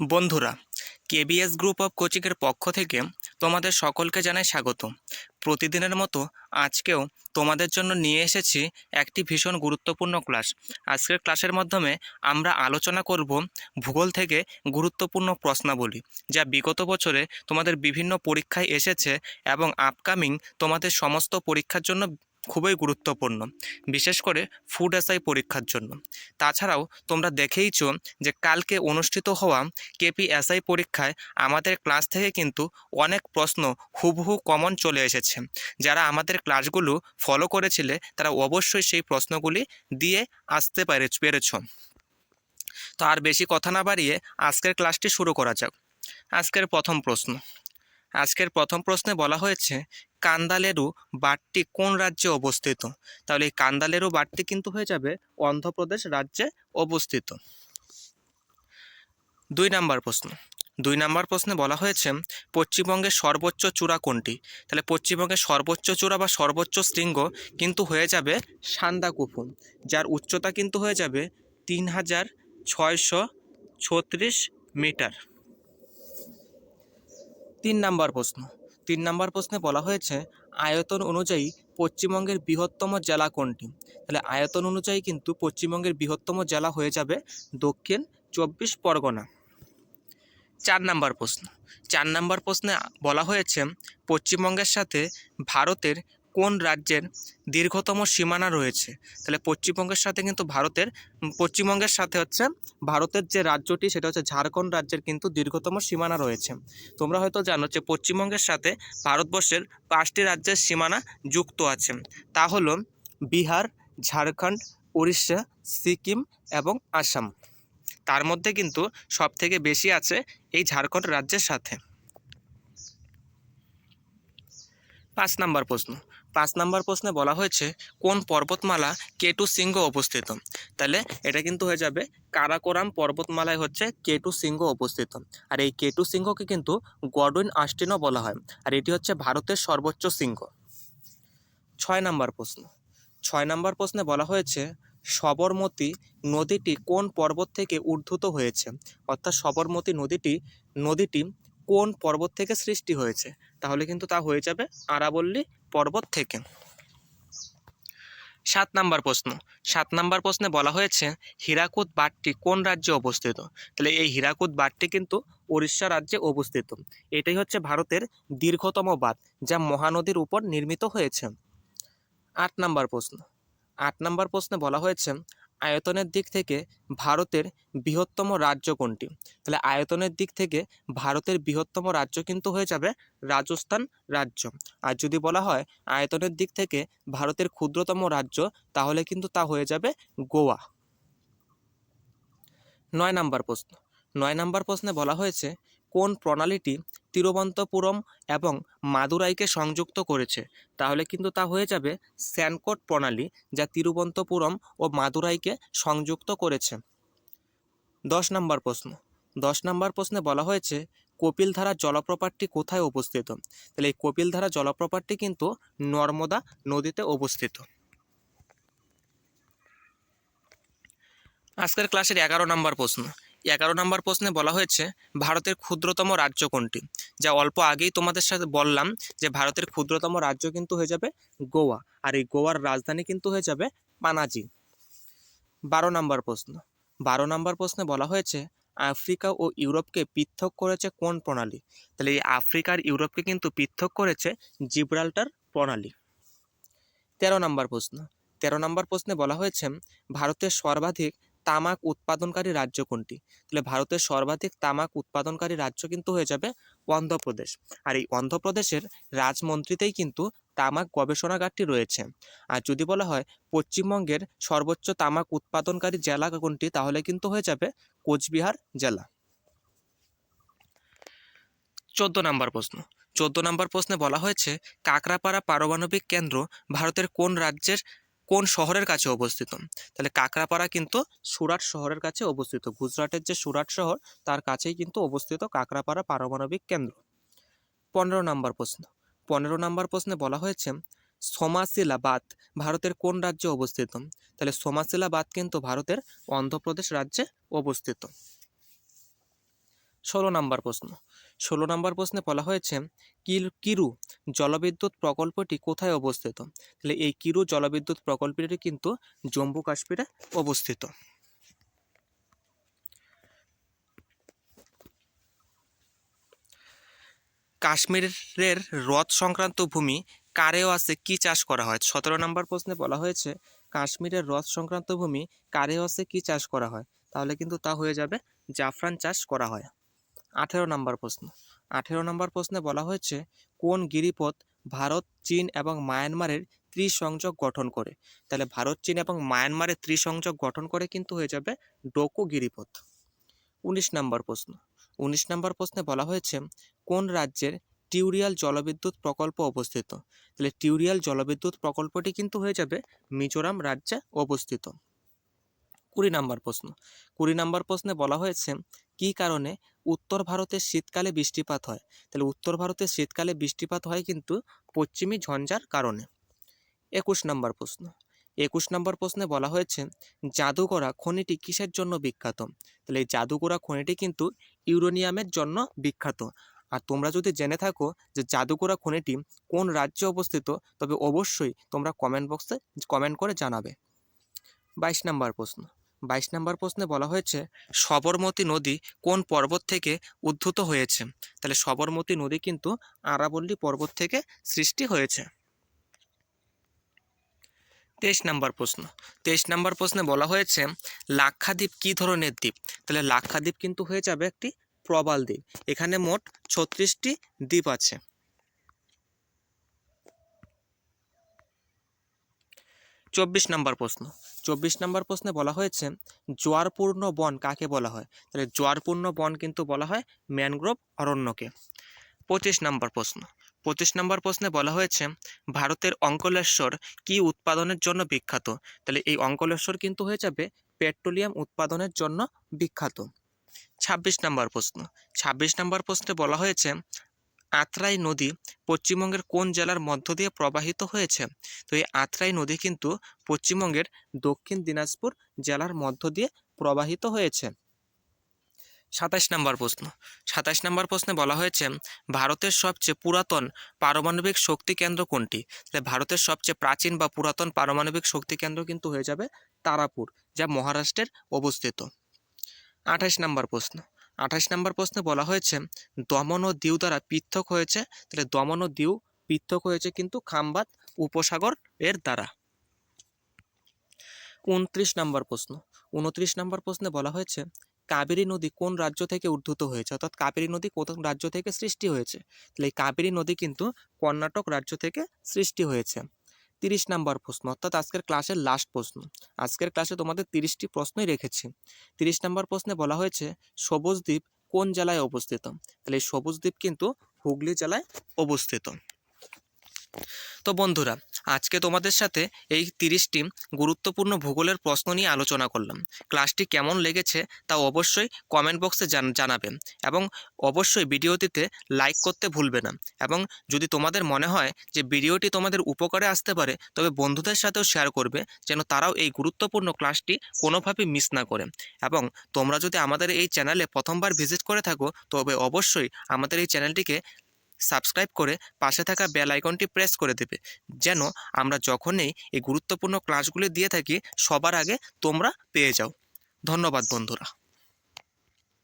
বন্ধুরা, KBS group of কোচিংয়ের পক্ষ থেকে তোমাদের সকলকে জানাই স্বাগত। প্রতিদিনের মতো আজকেও তোমাদের জন্য নিয়ে এসেছি একটি ভীষণ গুরুত্বপূর্ণ ক্লাস। আজকের ক্লাসের মাধ্যমে আমরা আলোচনা করব ভূগোল থেকে গুরুত্বপূর্ণ প্রশ্নাবলী, যা বিগত বছরে তোমাদের বিভিন্ন পরীক্ষায় এসেছে এবং আপকামিং তোমাদের সমস্ত পরীক্ষার জন্য খুবই গুরুত্বপূর্ণ, বিশেষ করে ফুড এসআই পরীক্ষার জন্য। তাছাড়াও তোমরা দেখেইছো যে কালকে অনুষ্ঠিত হওয়া কেপিএসআই পরীক্ষায় আমাদের ক্লাস থেকে কিন্তু অনেক প্রশ্ন হুবহু কমন চলে এসেছে। যারা আমাদের ক্লাসগুলো ফলো করেছিলে, তারা অবশ্যই সেই প্রশ্নগুলি দিয়ে আসতে পেরে, পেরেছ। তো আর বেশি কথা না বাড়িয়ে আজকের ক্লাসটি শুরু করা যাক। আজকের প্রথম প্রশ্ন। আজকের প্রথম প্রশ্নে বলা হয়েছে কান্দালেরু বাটটি কোন রাজ্যে অবস্থিত? তাহলে এই কান্দালেরু বাটটি কিন্তু হয়ে যাবে অন্ধ্রপ্রদেশ রাজ্যে অবস্থিত। দুই নাম্বার প্রশ্ন। দুই নাম্বার প্রশ্নে বলা হয়েছে, পশ্চিমবঙ্গের সর্বোচ্চ চূড়া কোনটি? তাহলে পশ্চিমবঙ্গের সর্বোচ্চ চূড়া বা সর্বোচ্চ শৃঙ্গ কিন্তু হয়ে যাবে সান্দাকুফু যার উচ্চতা কিন্তু হয়ে যাবে তিন হাজার ছয়শো ছত্রিশ মিটার। তিন নাম্বার প্রশ্ন। তিন নম্বর প্রশ্নে বলা হয়েছে, আয়তন অনুযায়ী পশ্চিমবঙ্গের বৃহত্তম জেলা কোনটি? তাহলে আয়তন অনুযায়ী কিন্তু পশ্চিমবঙ্গের বৃহত্তম জেলা হয়ে যাবে দক্ষিণ চব্বিশ পরগনা। চার নম্বর প্রশ্ন। চার নম্বর প্রশ্নে বলা হয়েছে, পশ্চিমবঙ্গের সাথে ভারতের কোন রাজ্যের দীর্ঘতম সীমানা রয়েছে? তাহলে পশ্চিমবঙ্গের সাথে কিন্তু ভারতের, পশ্চিমবঙ্গের সাথে হচ্ছে ভারতের যে রাজ্যটি, সেটা হচ্ছে ঝাড়খণ্ড রাজ্যের কিন্তু দীর্ঘতম সীমানা রয়েছে। তোমরা হয়তো জানো যে পশ্চিমবঙ্গের সাথে ভারতবর্ষের পাঁচটি রাজ্যের সীমানা যুক্ত আছে। তা হলো বিহার, ঝাড়খণ্ড, উড়িষ্যা, সিকিম এবং আসাম। তার মধ্যে কিন্তু সব থেকে বেশি আছে এই ঝাড়খণ্ড রাজ্যের সাথে। পাঁচ নাম্বার প্রশ্ন। পাঁচ নাম্বার প্রশ্নে বলা হয়েছে, কোন পর্বতমালা কেটু সিংহ অবস্থিত? তাহলে এটা কিন্তু হয়ে যাবে, কারাকোরাম পর্বতমালায় হচ্ছে কেটু সিংহ অবস্থিত। আর এই কেটু সিংহকে কিন্তু গডউইন আস্টিনও বলা হয়। আর এটি হচ্ছে ভারতের সর্বোচ্চ সিংহ ছয় নাম্বার প্রশ্ন। ছয় নাম্বার প্রশ্নে বলা হয়েছে, সবরমতী নদীটি কোন পর্বত থেকে উদ্ভূত হয়েছে? অর্থাৎ সবরমতী নদীটি নদীটি কোন পর্বত থেকে সৃষ্টি হয়েছে? তাহলে কিন্তু তা হয়ে যাবে আরাবল্লী পর্বত থেকে। সাত নাম্বার প্রশ্ন। সাত নাম্বার প্রশ্নে বলা হয়েছে, হীরাকুদ বাটটি কোন রাজ্যে অবস্থিত? তাহলে এই হীরাকুদ বাটটি কিন্তু উড়িষ্যা রাজ্যে অবস্থিত। এটাই হচ্ছে ভারতের দীর্ঘতম বাঁধ যা মহানদীর উপর নির্মিত হয়েছে। আট নাম্বার প্রশ্ন। আট নাম্বার প্রশ্নে বলা হয়েছে আয়তনের দিক থেকে ভারতের বৃহত্তম রাজ্য কোনটি? তাহলে আয়তনের দিক থেকে ভারতের বৃহত্তম রাজ্য কিন্তু হয়ে যাবে রাজস্থান রাজ্য। আর যদি বলা হয় আয়তনের দিক থেকে ভারতের ক্ষুদ্রতম রাজ্য, তাহলে কিন্তু তা হয়ে যাবে গোয়া। নয় নাম্বার প্রশ্ন। নয় নাম্বার প্রশ্নে বলা হয়েছে কোন প্রণালীটি তিরুবন্তপুরম এবং মাদুরাইকে সংযুক্ত করেছে? তাহলে কিন্তু তা হয়ে যাবে স্যানকোট প্রণালী, যা তিরুবন্তপুরম ও মাদুরাইকে সংযুক্ত করেছে। দশ নম্বর প্রশ্ন। দশ নম্বর প্রশ্নে বলা হয়েছে, কপিলধারা জলপ্রপাতটি কোথায় অবস্থিত? তাহলে এই কপিলধারা জলপ্রপাতটি কিন্তু নর্মদা নদীতে অবস্থিত। আজকের ক্লাসের এগারো নম্বর প্রশ্ন। এগারো নম্বর প্রশ্নে বলা হয়েছে, ভারতের ক্ষুদ্রতম রাজ্য কোনটি? যা অল্প আগেই তোমাদের সাথে বললাম যে, ভারতের ক্ষুদ্রতম রাজ্য কিন্তু হয়ে যাবে গোয়া। আর এই গোয়ার রাজধানী কিন্তু হয়ে যাবে পানাজি বারো নম্বর প্রশ্ন। বারো নম্বর প্রশ্নে বলা হয়েছে, আফ্রিকা ও ইউরোপকে পৃথক করেছে কোন প্রণালী? তাহলে এই আফ্রিকার ইউরোপকে কিন্তু পৃথক করেছে জিব্রাল্টার প্রণালী। তেরো নম্বর প্রশ্ন। তেরো নম্বর প্রশ্নে বলা হয়েছে, ভারতের সর্বাধিক তামাক উৎপাদনকারী রাজ্য কোনটি? তাহলে ভারতের সর্বাধিক তামাক উৎপাদনকারী রাজ্য কিন্তু হয়ে যাবে অন্ধ্রপ্রদেশ। আর এই অন্ধ্রপ্রদেশের রাজমন্ত্রীতেই কিন্তু তামাক গবেষণাগারটি রয়েছে। আর যদি বলা হয় পশ্চিমবঙ্গের সর্বোচ্চ তামাক উৎপাদনকারী জেলা কোনটি, তাহলে কিন্তু হয়ে যাবে কোচবিহার জেলা। চোদ্দ নম্বর প্রশ্ন। চোদ্দ নম্বর প্রশ্নে বলা হয়েছে কাকরাপাড়া পারমাণবিক কেন্দ্র ভারতের কোন রাজ্যের কোন শহরের কাছে অবস্থিত? তাহলে কাকরাপাড়া কিন্তু সুরাট শহরের কাছে অবস্থিত। গুজরাটের যে সুরাট শহর, তার কাছেই কিন্তু অবস্থিত কাকরাপাড়া পারমাণবিক কেন্দ্র। পনেরো নম্বর প্রশ্ন। পনেরো নম্বর প্রশ্নে বলা হয়েছে সোমাশিলা বাঁধ ভারতের কোন রাজ্যে অবস্থিত? তাহলে সোমাশিলা বাঁধ কিন্তু ভারতের অন্ধ্রপ্রদেশ রাজ্যে অবস্থিত। ষোলো নম্বর প্রশ্ন। ষোলো নম্বর প্রশ্নে বলা হয়েছে, কিল, কিরু জলবিদ্যুৎ প্রকল্পটি কোথায় অবস্থিত? তাহলে এই কিরু জলবিদ্যুৎ প্রকল্পটি কিন্তু জম্মু কাশ্মীরে অবস্থিত। কাশ্মীরের হ্রদ সংক্রান্ত ভূমি কারেও আছে, কি চাষ করা হয়? সতেরো নম্বর প্রশ্নে বলা হয়েছে, কাশ্মীরের হ্রদ সংক্রান্ত ভূমি কারেও আছে, কি চাষ করা হয়? তাহলে কিন্তু তা হয়ে যাবে, জাফরান চাষ করা হয়। আঠেরো নম্বর প্রশ্ন। আঠেরো নম্বর প্রশ্নে বলা হয়েছে, কোন গিরিপথ ভারত, চীন এবং মায়ানমারের ত্রিসংযোগ গঠন করে? তাহলে ভারত, চীন এবং মায়ানমারের ত্রিসংযোগ গঠন করে কিন্তু হয়ে যাবে ডোকো গিরিপথ। উনিশ নম্বর প্রশ্ন। উনিশ নম্বর প্রশ্নে বলা হয়েছে, কোন রাজ্যের টিউরিয়াল জলবিদ্যুৎ প্রকল্প অবস্থিত? তাহলে টিউরিয়াল জলবিদ্যুৎ প্রকল্পটি কিন্তু হয়ে যাবে মিজোরাম রাজ্যে অবস্থিত। কুড়ি নম্বর প্রশ্ন। কুড়ি নম্বর প্রশ্নে বলা হয়েছে কি কারণে? উত্তর ভারতে শীতকালে বৃষ্টিপাত হয়। তাহলে উত্তর ভারতে শীতকালে বৃষ্টিপাত হয় কিন্তু পশ্চিমী ঝঞ্ঝার কারণে। একুশ নম্বর প্রশ্ন। একুশ নম্বর প্রশ্নে বলা হয়েছে, জাদুকরা খনিটি কিসের জন্য বিখ্যাত? তাহলে এই জাদুকরা খনিটি কিন্তু ইউরোনিয়ামের জন্য বিখ্যাত। আর তোমরা যদি জেনে থাকো যে জাদুকরা খনিটি কোন রাজ্যে অবস্থিত, তবে অবশ্যই তোমরা কমেন্ট বক্সে কমেন্ট করে জানাবে। বাইশ নম্বর প্রশ্ন। বাইশ নম্বর প্রশ্নে বলা হয়েছে, সবরমতী নদী কোন পর্বত থেকে উদ্ভূত হয়েছে? তাহলে সবরমতী নদী কিন্তু আরাবল্লী পর্বত থেকে সৃষ্টি হয়েছে। তেইশ নম্বর প্রশ্ন, তেইশ নম্বর প্রশ্নে বলা হয়েছে, লাক্ষাদ্বীপ কী ধরনের দ্বীপ? তাহলে লাক্ষাদ্বীপ কিন্তু হয়ে যাবে একটি প্রবাল দ্বীপ। এখানে মোট ছত্রিশটি দ্বীপ আছে। চব্বিশ নম্বর প্রশ্ন। চব্বিশ নম্বর প্রশ্নে বলা হয়েছে, জোয়ারপূর্ণ বন কাকে বলা হয়? তাহলে জোয়ারপূর্ণ বন কিন্তু বলা হয় ম্যানগ্রোভ অরণ্যকে। পঁচিশ নম্বর প্রশ্ন। পঁচিশ নম্বর প্রশ্নে বলা হয়েছে, ভারতের অঙ্কলেশ্বর কি উৎপাদনের জন্য বিখ্যাত? তাহলে এই অঙ্কলেশ্বর কিন্তু হয়ে যাবে পেট্রোলিয়াম উৎপাদনের জন্য বিখ্যাত। ছাব্বিশ নম্বর প্রশ্ন। ছাব্বিশ নম্বর প্রশ্নে বলা হয়েছে আত্রাই নদী পশ্চিমবঙ্গের কোন জেলার মধ্য দিয়ে প্রবাহিত হয়েছে? তো এই আত্রাই নদী কিন্তু পশ্চিমবঙ্গের দক্ষিণ দিনাজপুর জেলার মধ্য দিয়ে প্রবাহিত হয়েছে। সাতাশ নম্বর প্রশ্ন। সাতাশ নম্বর প্রশ্নে বলা হয়েছে, ভারতের সবচেয়ে পুরাতন পারমাণবিক শক্তি কেন্দ্র কোনটি? তাহলে ভারতের সবচেয়ে প্রাচীন বা পুরাতন পারমাণবিক শক্তি কেন্দ্র কিন্তু হয়ে যাবে তারাপুর, যা মহারাষ্ট্রের অবস্থিত। আঠাশ নম্বর প্রশ্ন। আঠাশ নম্বর প্রশ্নে বলা হয়েছে, দমন ও দিউ দ্বারা পৃথক হয়েছে, তাহলে দমন ও দিউ পৃথক হয়েছে কিন্তু খাম্বাত উপসাগর এর দ্বারা। উনত্রিশ নম্বর প্রশ্ন, উনত্রিশ নম্বর প্রশ্নে বলা হয়েছে, কাবেরী নদী কোন রাজ্য থেকে উদ্ভূত হয়েছে? অর্থাৎ কাবেরী নদী কোন রাজ্য থেকে সৃষ্টি হয়েছে? তাহলে এই কাবেরী নদী কিন্তু কর্ণাটক রাজ্য থেকে সৃষ্টি হয়েছে। তিরিশ নাম্বার প্রশ্ন, অর্থাৎ আজকের ক্লাসের লাস্ট প্রশ্ন। আজকের ক্লাসে তোমাদের তিরিশটি প্রশ্নই রেখেছি। তিরিশ নাম্বার প্রশ্নে বলা হয়েছে সবুজদ্বীপ কোন জেলায় অবস্থিত? তাহলে সবুজ দ্বীপ কিন্তু হুগলি জেলায় অবস্থিত। তো বন্ধুরা, আজকে তোমাদের সাথে এই তিরিশটি গুরুত্বপূর্ণ ভূগোলের প্রশ্ন নিয়ে আলোচনা করলাম। ক্লাসটি কেমন লেগেছে তা অবশ্যই কমেন্ট বক্সে জানাবেন এবং অবশ্যই ভিডিওটিতে লাইক করতে ভুলবে না এবং যদি তোমাদের মনে হয় যে ভিডিওটি তোমাদের উপকারে আসতে পারে, তবে বন্ধুদের সাথেও শেয়ার করবে যেন তারাও এই গুরুত্বপূর্ণ ক্লাসটি কোনোভাবে মিস না করে এবং তোমরা যদি আমাদের এই চ্যানেলে প্রথমবার ভিজিট করে থাকো, তবে অবশ্যই আমাদের এই চ্যানেলটিকে সাবস্ক্রাইব করে পাশে থাকা বেল আইকনটি প্রেস করে দেবে। যেন আমরা যখনই এই গুরুত্বপূর্ণ ক্লাসগুলি দিয়ে থাকি, সবার আগে তোমরা পেয়ে যাও। ধন্যবাদ, বন্ধুরা।